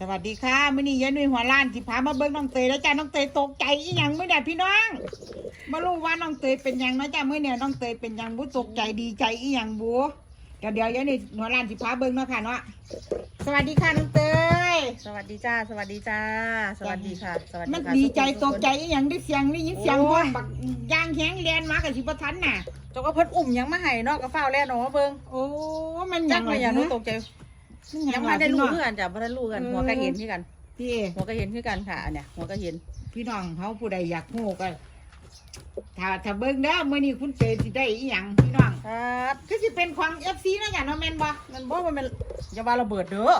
สวัสดีค่ะมื่อนี้ยายนุ่ยหัวล้านสิพามาเบิ้งน้องเตยแล้วจ้าน้องเตยตกใจอีหยังเมื่อเนี่ยพี่น้องมารู้ว่าน้องเตยเป็นหยังเนาะจ้าเมื่อเนี่ยน้องเตยเป็นหยังบุตกใจดีใจอีหยังบุเดี๋ยวเดี๋ยวยายนุ่ยหัวล้านสิพาเบิ้งเนาะค่ะเนาะสวัสดีค่ะน้องเตยสวัสดีจ้า สวัสดีจ้า สวัสดีค่ะ สวัสดีมันค่ะดีใจทุตคนกใจอีหยังได้เสียงได้ยินเสียงห้องบักยางแข็งเรียนมากับสิบทันน่ะเจ้าก็เพิ่นอุ่มยังมาให้เนาะก็ฟ้าวแล้วเนาะเบิ่งโอ้มันหจัยักงมาอย่างนี้นู้นตกใจ ยังไม่ได้รู้เพื่อนจ้ะบ่ได้รู้กัน หัวก็เห็นที่กัน พี่หัวก็เห็นที่กันค่ะอันเนี้ยหัวก็เห็น พี่น้องเขาผู้ใดอยากฮู้ก็ถ้าถ้าเบิ่งเด้อมื้อนี้คุณเตยสิได้อีหยังพี่น้องครับคือสิเป็นของ FC นะจ้ะเนาะแม่นบ่มันบ่ว่ามันอย่าว่าระเบิดเด้อ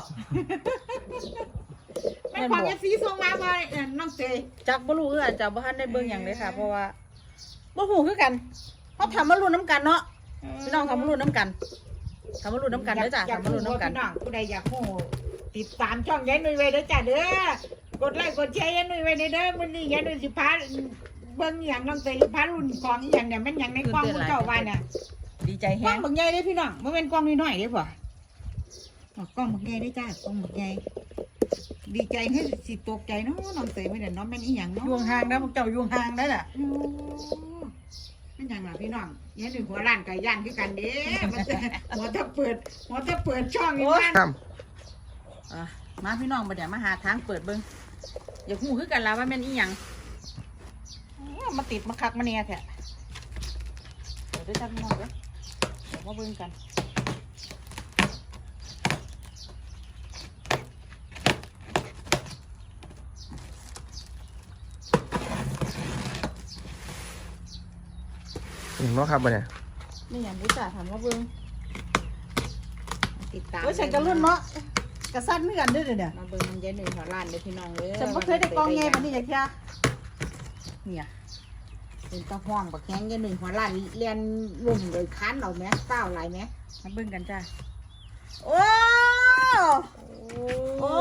แม่นของแม่นบ่ FC ส่งมาบ่เอ่อน้องเตยจักบ่รู้คือกันจ้ะบ่ทันได้เบิ่งหยังเลยค่ะ เพราะว่าบ่ฮู้คือกันเฮาทำมารุ่นน้ำกันเนาะพี่น้องทำมารุ่นน้ำกัน ทำมารุ่นน้ำกันเด้อจ้ะอยากทำมารุ่นรู้น้ำกันพี่น้องผู้ใดอยากฮู้ติดตามช่องยายนุ่ยไว้เด้อจ้ะเด้อกดไลค์กดแชร์ยายนุ่ยไว้เด้อเด้อมื้อนี้ยายนุ่ยสิพาเบิ่งอีหยังน้องเตยสิพารุ่นของอีหยังเนี่ยมันหยังในกล้องผู้เจ้าว่าเนี่ยดีใจกล้แฮองงบักใหญ่เด้พี่น้องมันเป็นกล้องน้อยๆเด้ป่ะกล้องบักใหญ่ได้จ้ากล้องบักใหญ่ดีใจให้สิตกใจเนาะน้องเตยไม่ได้น้องแม่นอีหยังเนาะยวงห่างนะพวกเจ้ายวงห่างได้น่ะโอ้มันหยังล่ะ พี่น้องยันถึงหัวร้านไก่ย่างคือกันเด้มันจะหัวถ้าเปิด หัวถ้าเปิดช่องอีกบ้านครับอะมาพี่น้องมาเดี๋ยวมาหาทางเปิดเบิ้งอย่าหูคือกันแล้วว่าแม่นอีหยังอ้าวมาติดมาคักมาเนี่ยแท้เดี๋ยวด้วยจ้าพี่น้องเด้อเดี๋ยวมาเบิ้งกัน เห็นว่าครับบ่เนี่ยนี่อย่างนี้จ้าถามมาเบิ้งติดตามโอ้ยฉันกระรุ่นเนาะกระสั้นเหมือนกันเด้วยเนี่ยมาเบิ่งมันยันถึงหัวร้านเด้อพี่น้องเด้อฉันไม่เคยได้กองไงแบบนี้อย่างเงี้ยเนี่ยเป็นตะห้องบักแข้งยันถึงหัวร้านเรียนรุ่มโดยค้านเราแม่เต้าหลายแม่มาเบิ้งกันจ้าโอ้โอ้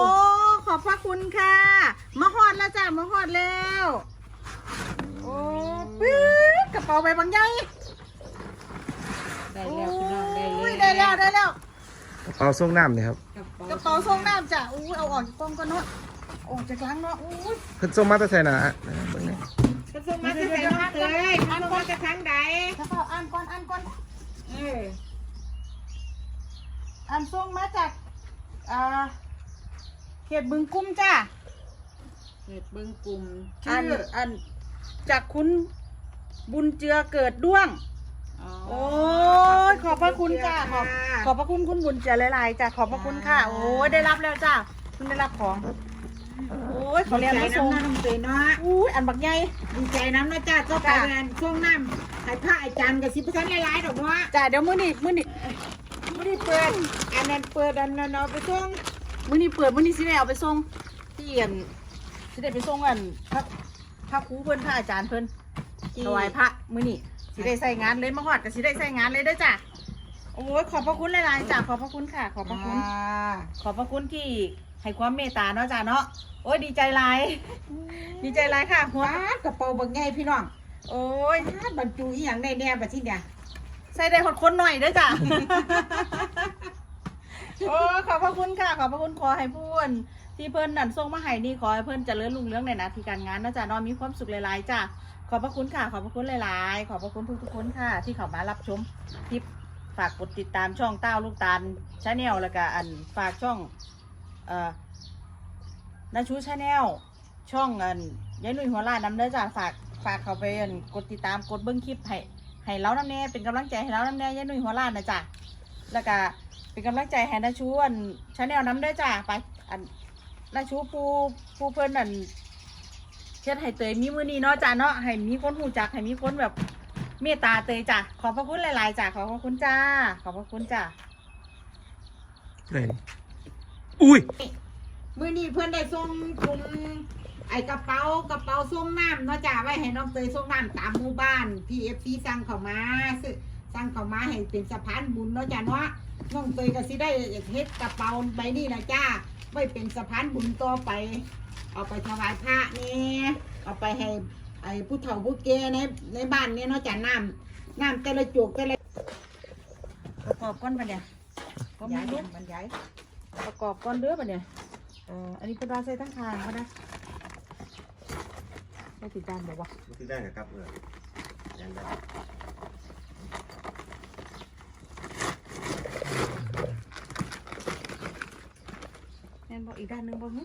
ขอบพระคุณค่ะ มาฮอดแล้วจ้ามาฮอดแล้ว โอ้ปื๊ดกระเป๋าใบบางใหญ่ ได้แล้วพี่น้องได้อุ้ยแล้วได้แล้วได้แล้วเอาส่งน้ำเนี่ยครับกระเป๋าส่งน้ำจ้ะอุ้ยเอาออกจากกล้องก่อนเนาะออกจากล้างเนาะอุ้ยเพิ่นส่งมาแต่ใส่หนาเบิ่งนี่กระทรวงมาจะใส่น้องเตยมันก็จะครั้งใดกระเป๋าอ่านก่อนอ่านก่อนเอออ่านส่งมาจากอ่าเขตบึงกุ้มจ้าเกิดเบิ่งกลุ่มอันอันจากคุณบุญเจือเกิดด้วง โอ้ยขอบพระคุณจ้าขอบขอบพระคุณคุณบุญเจือหลายๆจ้าขอบพระคุณค่ะ โอ้ยได้รับแล้วจ้าเพิ่งได้รับของ โอ้ยเขาเรียนดีมาใจส่งน้ำน้ำเตยเนาะอุ้ยอันบักใหญ่ดีใจน้ำนะจ้าเจ้าไปงานช่วงน้ำให้พระอาจารย์กับสิบเปอร์เซ็นต์หลายๆดอกเนาะจ้าเดี๋ยวมื้อนี้มื้อนี้ไม่ได้เปิด อันนั้นเปิดอันนั้นเอาไปช่วงมื้อนี้เปิดมื้อนี้สิได้เอาไปส่งที่อันสิได้ไปส่งอันพระพระครูเพิ่นพระอาจารย์เพิ่นถวายพระมื้อนี้ สิได้ใส่งานเลยมาฮอดก็สิได้ใส่งานเลยเด้อจ้าโอ้ยขอบพระคุณหลายๆจ้าขอบพระคุณค่ะ ขอบพระคุณอ่าขอบพระคุณที่ให้ความเมตตาเนาะจ้าเนาะโอ้ยดีใจหลายดีใจหลายค่ะหัวว้ากระเป๋าบักใหญ่พี่น้องโอ้ยว้าบรรจุอีหยังได้แน่บัดที่เนี่ยใส่ได้หดคนหน่อยเด้อจ้าโอ้ขอบพระคุณค่ะ ขอบพระคุณขอให้พูนที่เพิ่นนั่นส่งมาให้นี่ขอให้เพิ่นเจริญรุ่งเรืองในหน้าที่การงานเนาะจ้าเนาะมีความสุขหลายๆจ้า ขอบพระคุณค่ะ ขอบพระคุณหลายๆ ขอบพระคุณทุกๆคนค่ะ ที่เข้ามารับชมคลิปฝากกดติดตามช่องเต้าลูกตาลชาแนลแล้วก็อันฝากช่องเอ่อนาชูชาแนลช่องอันยายนุ่ยหัวลานน้ำเด้อจ้าฝากฝากเขาไปอันกดติดตามกดเบิ้งคลิปให้ให้เราน้ำแน่เป็นกำลังใจให้เราน้ำแน่ยายนุ่ยหัวลานนะจ้าแล้วก็เป็นกำลังใจให้นาชูอันชาแนลน้ำเด้อจ้าไปอันนาชูปูปูเพิ่นอัน เช็ดให้เตยมีมือนี้เนาะจ้าเนาะให้มีคนหูจักให้มีคนแบบเมตตาเตยจ้าขอบพระคุณหลายๆจ้าขอบพระคุณจ้า ขอบพระคุณจ้าเลยนี่อุ้ยมื้อนี้เพื่อนได้ส่งถุงไอ้กระเป๋ากระเป๋าส่งน้ำเนาะจ้าไว้ให้น้องเตยส่งน้ำตามหมู่บ้านพี่เอฟซีสั่งเข้ามาซื้อสั่งเข้ามาให้เป็นสะพานบุญเนาะจ้าเนาะน้องเตยก็สิได้เฮ็ดกระเป๋าใบนี้นะจ้า ไว้เป็นสะพานบุญต่อไป เอาไปถวายพระนี่เอาไปให้ไอ้ผู้เฒ่าผู้แก่ในในบ้านเนี่ยเนาะจ้าน้ำน้ำแต่ละจุกแต่ละประกอบก้อนปะเนี่ยก็มีย้ายลูเนี่ยกมันย้ายประกอบก้อนเรือปะเนี่ยเอ่ออันนี้เป็นว่าใส่ทั้งทางเขานะไม่ติดจานบอกว่ามันคือได้นะครับเออยันได้ แม่นบ อกอีกด้านหนึงบอกหึ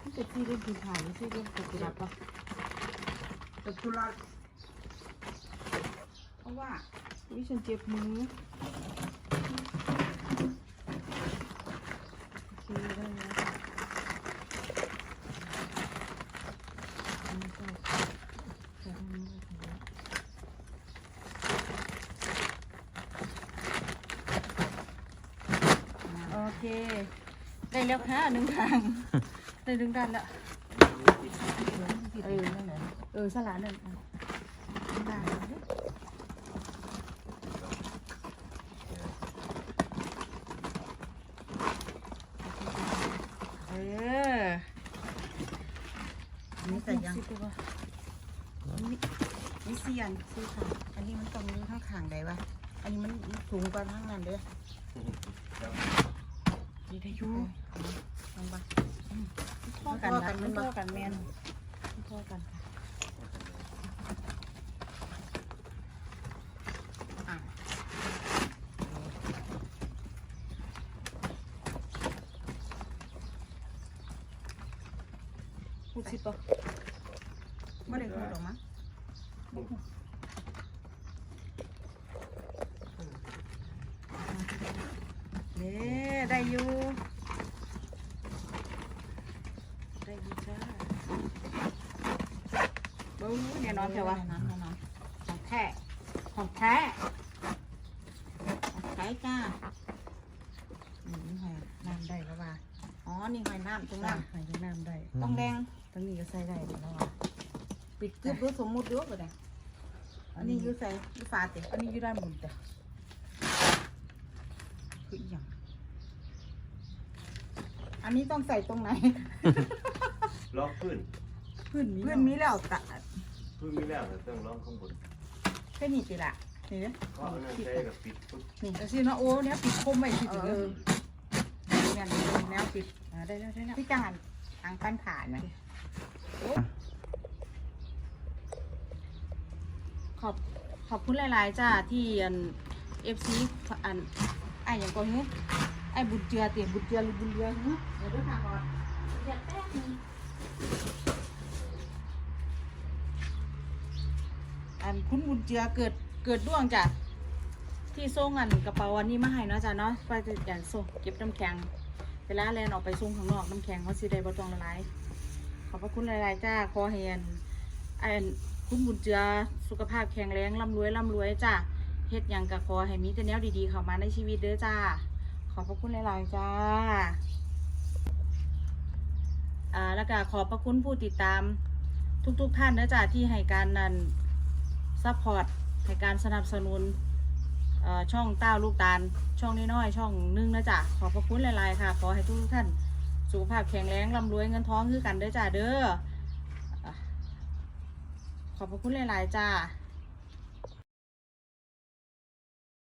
มันจะที่เรื่องกินผ่านไม่ใช่เรื่องตกระดับปะแต่ทุระเพราะว่าวิฉันเจ็บมือโอเคได้แล้วค่ะอันนี้ก็ใส่ตรงนี้เลยค่ะโอเค ได้แล้วค่ะหนึ่งทาง ได้หนึ่งด้านแล้วเออนั่นแหละเออสลานั่นอะได้แล้วเด้อเออนี่ใส่ยังสิบตัวนี่เสียนซื้อค่ะอันนี้มันตรงนี้ข้างขางใดวะ อันนี้มันสูงกว่าข้างนั้นเด้อ ดีได้อยู่ลองปะพ่อกันนะมันพ่อกันแมนพ่อกันค่ะอะพูดสิปะไม่ได้พูดหรอกมั้งเด้ ได้อยู่ได้อยู่จ้าบู๊แน่นอนแค่ว่าแน่นอนแน่นอนของแท้ของแท้ของแท้จ้าอืมนี่หอยน้ำได้แล้วว่าอ๋อ นี่หอยน้ำตรงน้นั้นำใส่น้ำได้ต้องแดงทั้งนี้ก็ใส่ได้แล้วว่าปิดกึบรู้สมมุติด้วยก็ได้อันนี้อยูใส่อยูฝาติอันนี้อยู่ด้านบนแต่คืออหย่าง อันนี้ต้องใส่ตรงไหน ล็อกพื้นพื้นนี้เพื่อนมีแล้วตะพื้นมีแล้วแต่ต้องล็อกข้างบนแค่นี้ติละนี่เด้อเพราะอันนั้นใช้กับปิดปุ๊บนี่แต่สิเนาะโอ้เนี่ยปิดคมไว้สิเอถึงอเด้อเนี่ยแนวปิดอ่าได้แล้วได้แล้วพี่จังหันทางกันผ่านไหมขอบขอบคุณหลาย ๆ จ้าที่อันเอฟซีอันไอ้อย่างก่อนเฮ้ย ไอ้บุญเจือเตี๋ยบุญเจือหรือบุญเจือเฮ้ยเดี๋ยวด้วยค่ะก่อนเดี๋ยวแป๊บนึงอันคุณบุญเจือเกิดเกิดด้วงจ้ะที่ส่งอันกระเป๋าอันนี้มาให้เนาะจ้ะเนาะไปจะอย่างส่งเก็บน้ำแข็งเวลาแลนออกไปส่งข้างนอกน้ำแข็งเขาสิได้บ่ต้องละลายขอบพระคุณหลายๆจ้าขอให้อันอันคุณบุญเจือสุขภาพแข็งแรงร่ำรวยร่ำรวยจ้าเฮ็ดหยังกะขอให้มีแต่แนวดีๆเข้ามาในชีวิตเด้อจ้า ขอบพระคุณหลายๆจ้าอ่าแล้วก็ขอบพระคุณผู้ติดตามทุกๆท่านนะจ้าที่ให้การนันซัพพอร์ตให้การสนับสนุนช่องเต้าลูกตาล ช่องน้อยๆช่องหนึงนะจ้ะขอบพระคุณหลายๆค่ะ ขอให้ทุกท่านสุขภาพแข็งแรงร่ำรวยเงินท้องคือกันเด้อจ้าเด้อขอบพระคุณหลายๆจ้า